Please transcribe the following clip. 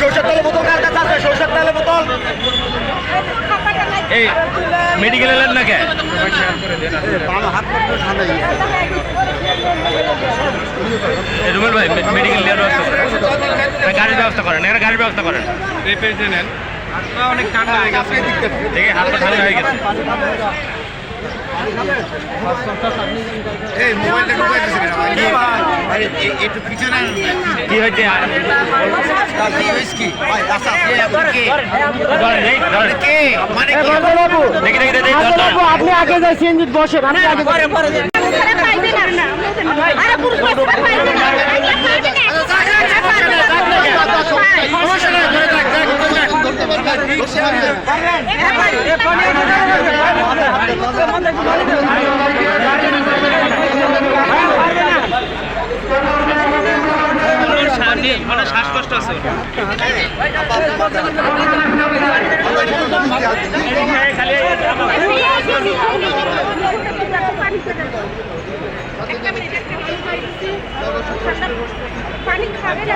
সরষের তেলের বোতল কার তেলের বোতল এই মেডিকেল এলেন না কে রুমেল ভাই মেডিকেল গাড়ির ব্যবস্থা করেন। একটা গাড়ির ব্যবস্থা করেন অনেক ঠান্ডা হয়ে গেছে। দেখে হাত ঠান্ডা হয়ে গেছে। আচ্ছা আপনি মানে আগে যাই সিএনজি বসেন আপনি আগে না সমস্যা নাই ধরে থাক মানে শ্বাসকষ্ট আছে। পানি খাবে না।